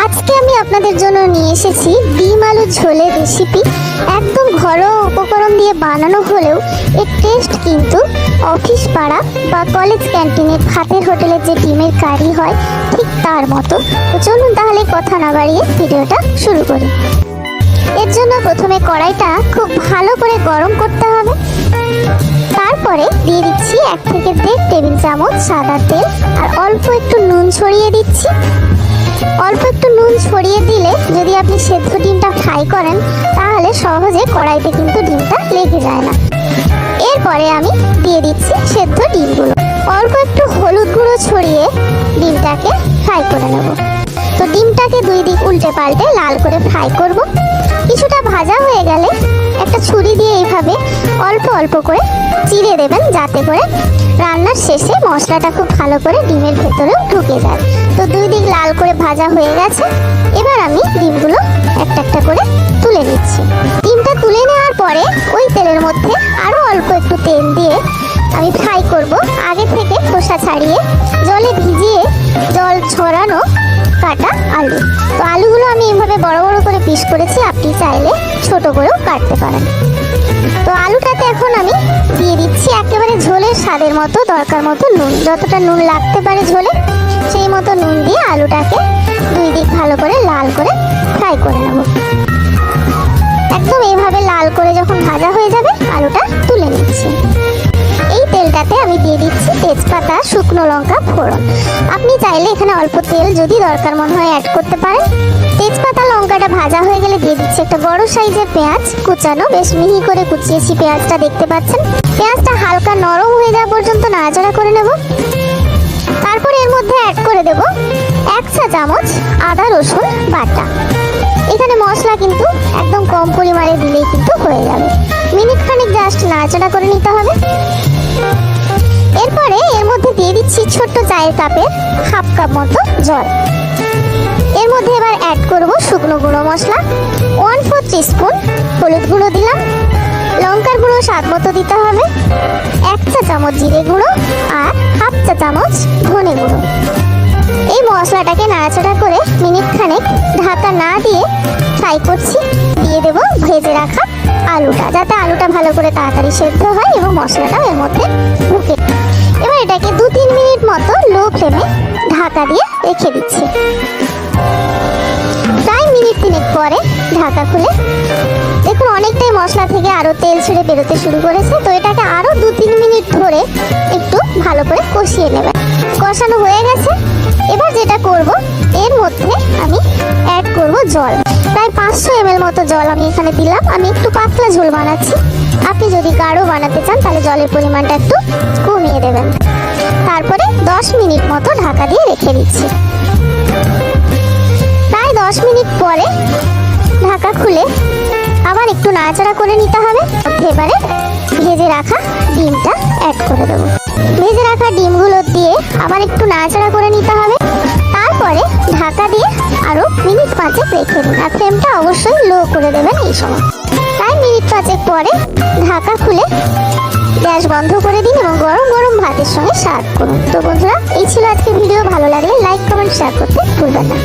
আজকে আমি আপনাদের জন্য নিয়ে এসেছি ডিম আলু ঝোলের রেসিপি একদম ঘরোয়া উপকরণ দিয়ে বানানো হলেও এর টেস্ট কিন্তু অফিস পাড়া বা কলেজ ক্যান্টিনের ভাতের হোটেলের যে ডিমের কারি হয়, ঠিক তার মতো। চলুন তাহলে কথা না বাড়িয়ে ভিডিওটা শুরু করি। এর জন্য প্রথমে কড়াইটা খুব ভালো করে গরম করতে হবে। তারপরে দিয়ে দিচ্ছি এক থেকে দেড় টেবিল চামচ সাদা তেল আর অল্প একটু নুন ছড়িয়ে দিচ্ছি। অল্প একটু নুন ছড়িয়ে দিলে যদি আপনি সেদ্ধ ডিমটা ফ্রাই করেন, তাহলে সহজে কড়াইতে কিন্তু ডিমটা লেগে যায় না। এরপরে আমি দিয়ে দিচ্ছি সেদ্ধ ডিমগুলো। অল্প একটু হলুদ গুঁড়ো ছড়িয়ে ডিমটাকে ফ্রাই করে নেব। তো ডিমটাকে দুই দিক উল্টে পাল্টে লাল করে ফ্রাই করব। কিছুটা ভাজা হয়ে গেলে একটা ছুরি দিয়ে এইভাবে অল্প অল্প করে চিড়ে দেবেন, যাতে করে রান্নার শেষে মশলাটা খুব ভালো করে ডিমের ভেতরেও ঢুকে যায়। তো দুই দিক লাল করে ভাজা হয়ে গেছে। এবার আমি ডিমগুলো একটা একটা করে তুলে নিচ্ছি। ডিমটা তুলে নেওয়ার পরে ওই তেলের মধ্যে আরও অল্প একটু তেল দিয়ে আমি ফ্রাই করব। আগে থেকে খোসা ছাড়িয়ে জলে ভিজিয়ে জল ছড়ানো কাটা আলু। তো আলুগুলো আমি এভাবে বড় বড় করে পিস করেছি, আপনি চাইলে ছোট করেও কাটতে পারেন। তো আলুটাতে এখন আমি দিয়ে দিচ্ছি স্বাদের মতো, দরকার মতো নুন। যতটা নুন লাগতে পারে ঝোলে, সেই মতো নুন দিয়ে আলুটাকে দুই দিক ভালো করে লাল করে ফ্রাই করে নেব। একদম এইভাবে লাল করে যখন ভাজা হয়ে যাবে, আলুটা তুলে নিচ্ছি। দিয়ে দিচ্ছি তেজপাতা, শুকনো লঙ্কা, ফোড়ন। আপনি চাইলে এখানে অল্প তেল যদি দরকার মনে হয় অ্যাড করতে পারেন। তেজপাতা, লঙ্কাটা ভাজা হয়ে গেলে দিয়ে দিচ্ছি একটা বড় সাইজের পেঁয়াজ কুচানো। বেশ মিহি করে কুচিয়েছি পেঁয়াজটা, দেখতে পাচ্ছেন? পেঁয়াজটা হালকা নরম হয়ে যাওয়া পর্যন্ত নাড়াচাড়া করে নেব। তারপর এর মধ্যে অ্যাড করে দেব এক চা চামচ আদা, রসুন বাটা। এখানে মশলা কিন্তু একদম কম পরিমাণে দিলেই কিন্তু হয়ে যাবে। মিনিট খানিক জাস্ট নাড়াচাড়া করে নিতে হবে। এরপরে এর মধ্যে দিয়ে দিচ্ছি ছোট্ট চায়ের কাপের হাফ কাপ মতো জল। এর মধ্যে এবার অ্যাড করব শুকনো গুঁড়ো মশলা ওয়ান ফোর স্পুন হলুদ গুঁড়ো দিলাম, লঙ্কার গুঁড়ো স্বাদ মতো দিতে হবে, এক চা চামচ জিরে গুঁড়ো আর হাফ চা চামচ ধনে গুঁড়ো। এই মশলাটাকে নাড়াচাড়া করে মিনিট খানেক ঢাকা না দিয়ে ফ্রাই করছি, দিয়ে দেব ভেজে রাখা আলুটা, যাতে আলুটা ভালো করে তাড়াতাড়ি সেদ্ধ হয় এবং মশলাটাও এর মধ্যে ঢুকে। এবার এটাকে দু তিন মিনিট মতো লো ফ্লেমে ঢাকা দিয়ে রেখে দিচ্ছি। প্রায় মিনিট তিনেক পরে ঢাকা খুলে দেখুন অনেকটাই মশলা থেকে আরও তেল ছেড়ে বেরোতে শুরু করেছে। তো এটাকে আরও দু তিন মিনিট ধরে একটু ভালো করে কষিয়ে নেবেন। কষানো হয়ে গেছে। এবার যেটা করব, এর মধ্যে আমি অ্যাড করব জল। প্রায় পাঁচশো জল আমি এখানে দিলাম, আমি একটু পাতলা ঝোল বানাচ্ছি। আপনি যদি গাঢ় বানাতে চান, তাহলে জলের পরিমাণটা একটু কমিয়ে দেবেন। তারপরে দশ মিনিট মতো ঢাকা দিয়ে রেখে দিচ্ছি। প্রায় দশ মিনিট পরে ঢাকা খুলে আবার একটু নাড়াচাড়া করে নিতে হবে। এবারে ভেজে রাখা ডিমটা অ্যাড করে দেবো। ভেজে রাখা ডিমগুলো দিয়ে আবার একটু নাড়াচাড়া করে নিতে হবে। তারপরে ঢাকা দিয়ে আরও মিনিট পাঁচেক রেখে দিন, আর ফ্লেমটা অবশ্যই লো করে দেবেন এই সময়। প্রায় মিনিট পাঁচেক পরে ঢাকা খুলে গ্যাস বন্ধ করে দিন এবং গরম গরম ভাতের সঙ্গে সার্ভ করুন। তো বন্ধুরা, এই ছিল আজকে ভিডিও। ভালো লাগলে লাইক, কমেন্ট শেয়ার করতে ভুলবেন না।